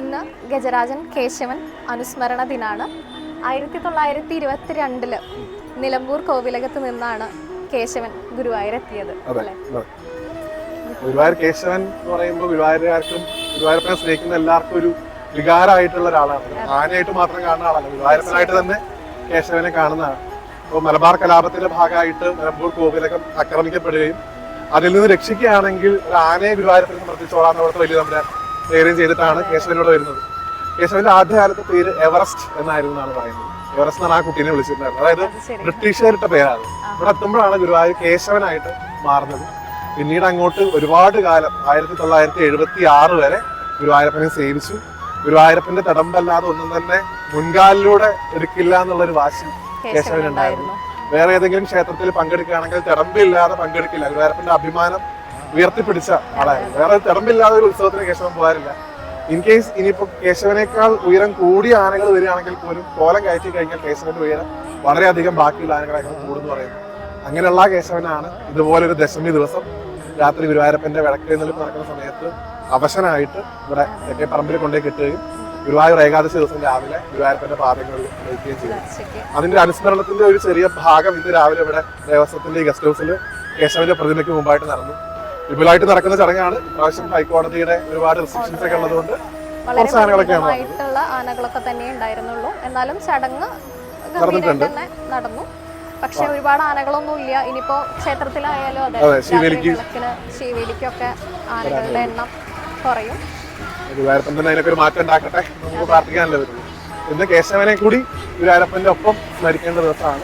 ഇന്ന് ഗജരാജൻ കേശവൻ അനുസ്മരണ ദിനാണ്. ആയിരത്തി തൊള്ളായിരത്തി ഇരുപത്തി രണ്ടിൽ നിലമ്പൂർ കോവിലകത്ത് നിന്നാണ് കേശവൻ ഗുരുവായൂരെത്തിയത് അല്ലേ. ഗുരുവായൂർ കേശവൻ എന്ന് പറയുമ്പോൾ ഗുരുവായൂരുകാർക്കും ഗുരുവായൂരപ്പനെ സ്നേഹിക്കുന്ന എല്ലാവർക്കും ഒരു വികാരമായിട്ടുള്ള ഒരാളാണ്. ആനയായിട്ട് മാത്രം കാണുന്ന ആളാണ് ഗുരുവായൂരപ്പനായിട്ട് തന്നെ കേശവനെ കാണുന്നതാണ്. അപ്പോൾ മലബാർ കലാപത്തിന്റെ ഭാഗമായിട്ട് നിലമ്പൂർ കോവിലകം ആക്രമിക്കപ്പെടുകയും അതിൽ നിന്ന് രക്ഷിക്കുകയാണെങ്കിൽ ഒരു ആനയെ ഗുരുവായൂരപ്പനെ സമർപ്പിച്ചോളാം അവിടുത്തെ വലിയ നമ്മുടെ ധൈര്യം ചെയ്തിട്ടാണ് കേശവനോട് വരുന്നത്. കേശവന്റെ ആദ്യകാലത്തെ പേര് എവറസ്റ്റ് എന്നായിരുന്നു എന്നാണ് പറയുന്നത്. എവറസ്റ്റ് എന്നാണ് ആ കുട്ടീനെ വിളിച്ചിട്ടുണ്ടായിരുന്നത്. അതായത് ബ്രിട്ടീഷുകാരുടെ ബ്രിട്ടീഷുകാരിട്ട പേരാണ് ഇവിടെ എത്തുമ്പോഴാണ് ഗുരുവായൂർ കേശവനായിട്ട് മാറുന്നത്. പിന്നീട് അങ്ങോട്ട് ഒരുപാട് കാലം ആയിരത്തി തൊള്ളായിരത്തി എഴുപത്തി ആറ് വരെ ഗുരുവായൂരപ്പനെ സേവിച്ചു. ഗുരുവായൂരപ്പന്റെ തടമ്പല്ലാതെ ഒന്നും തന്നെ മുൻകാലിലൂടെ എടുക്കില്ല എന്നുള്ളൊരു വാശി കേശവനുണ്ടായിരുന്നു. ഉണ്ടായിരുന്നു വേറെ ഏതെങ്കിലും ക്ഷേത്രത്തിൽ പങ്കെടുക്കുകയാണെങ്കിൽ തിടമ്പില്ലാതെ പങ്കെടുക്കില്ല. ഗുരുവായൂരപ്പന്റെ അഭിമാനം ഉയർത്തിപ്പിടിച്ച ആളായിരുന്നു വേറെ തിടമ്പില്ലാതെ ഒരു ഉത്സവത്തിന് കേശവൻ പോകാറില്ല. ഇൻ കേസ് ഇനിയിപ്പോ കേശവനേക്കാൾ ഉയരം കൂടിയ ആനകൾ വരികയാണെങ്കിൽ പോലും കോലം കയറ്റി കഴിഞ്ഞാൽ കേശവന്റെ ഉയരം വളരെയധികം ബാക്കിയുള്ള ആനകളെക്കാൾ കൂടുന്നു പറയുന്നു. അങ്ങനെയുള്ള കേശവനാണ് ഇതുപോലൊരു ദശമി ദിവസം രാത്രി ഗുരുവായൂരപ്പന്റെ വിളക്ക് വിളക്കെഴുന്നള്ളിപ്പ് നടക്കുന്ന സമയത്ത് അവശനായിട്ട് ഇവിടെ തെക്കേ പറമ്പിൽ കൊണ്ടുപോയി കിട്ടുകയും ഗുരുവായൂർ ഏകാദശി ദിവസം രാവിലെ ഗുരുവായൂരപ്പന്റെ പാദങ്ങളിൽ നയിക്കുകയും ഉച്ചയ്ക്ക് അതിന്റെ അനുസ്മരണത്തിന്റെ ഒരു ചെറിയ ഭാഗം ഇന്ന് രാവിലെ ഇവിടെ ദേവസ്വത്തിന്റെ ഗസ്റ്റ് ഹൗസിൽ കേശവന്റെ പ്രതിമയ്ക്ക് മുമ്പായിട്ട് നടന്നു. വിപുലമായിട്ട് നടക്കുന്ന ചടങ്ങാണ്. പ്രാവശ്യം ഹൈക്കോടതിയുടെ ഒരുപാട് റെസ്ട്രിക്ഷൻസ് ഒക്കെ ഉള്ളതുകൊണ്ട് കുറച്ച് ആനകളൊക്കെയാണ് ആനകളൊക്കെ തന്നെ ഉണ്ടായിരുന്നുള്ളൂ. എന്നാലും ചടങ്ങ് നടന്നിട്ടുണ്ട്. നടന്നു. പക്ഷെ ഒരുപാട് ആനകളൊന്നും ഇല്ല. ഇനിയിപ്പോ ക്ഷേത്രത്തിലായാലും അതെ ശീവേലിക്കൊക്കെ ആനകളുടെ എണ്ണം കുറയും. ഗുരുവായൂരപ്പൻ തന്നെ അതിനൊക്കെ ഒരു മാറ്റം ഉണ്ടാക്കട്ടെ നമുക്ക് പ്രാർത്ഥിക്കാനല്ലേ വരുള്ളൂ ഇന്ന് കേശവനെ കൂടി ഗുരുവായൂരപ്പന്റെ ഒപ്പം സ്മരിക്കേണ്ട ദിവസമാണ്.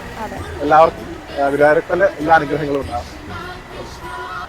എല്ലാവർക്കും ഗുരുവായൂരപ്പന്റെ എല്ലാ അനുഗ്രഹങ്ങളും ഉണ്ടാവും